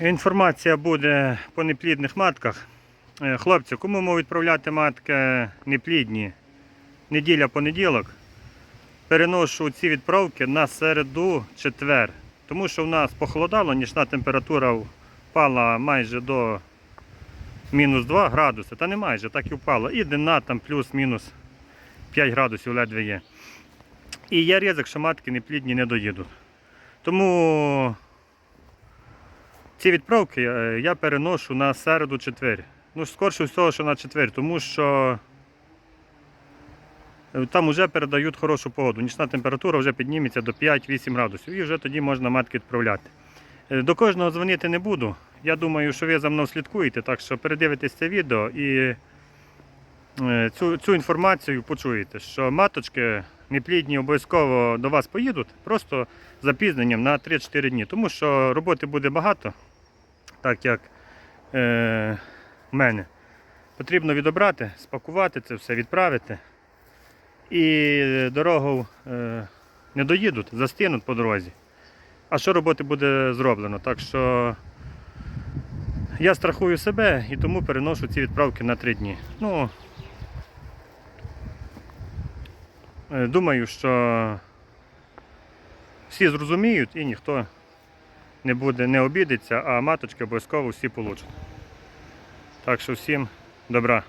Інформація буде по неплідних матках. Е, Хлопці, кому можуть відправляти матки неплідні неділя-понеділок, переношу ці відправки на середу четвер. Тому що в нас похолодало, нічна температура впала майже до мінус 2 градуси. Та не майже, так і впала. І дна там плюс-мінус 5 градусів ледве є. І є ризик, що матки неплідні не доїдуть. Тому ці відправки е, я переношу на середу четвер. Ну, скорше всього, що на четвер, тому що е, там вже передають хорошу погоду. Нічна температура вже підніметься до 5-8 градусів і вже тоді можна матки відправляти. Е, До кожного дзвонити не буду. Я думаю, що ви за мною слідкуєте, так що передивитесь це відео і цю, цю інформацію почуєте, що маточки неплідні обов'язково до вас поїдуть, просто запізненням на 3-4 дні. Тому що роботи буде багато, так як е, в мене. Потрібно відобрати, спакувати це все, відправити. І дорогу е, не доїдуть, застинуть по дорозі. А що роботи буде зроблено? Так що я страхую себе і тому переношу ці відправки на три дні. Ну, е, думаю, що всі зрозуміють і ніхто не буде не обідеться, а маточки обов'язково всі получать. Так що всім добра.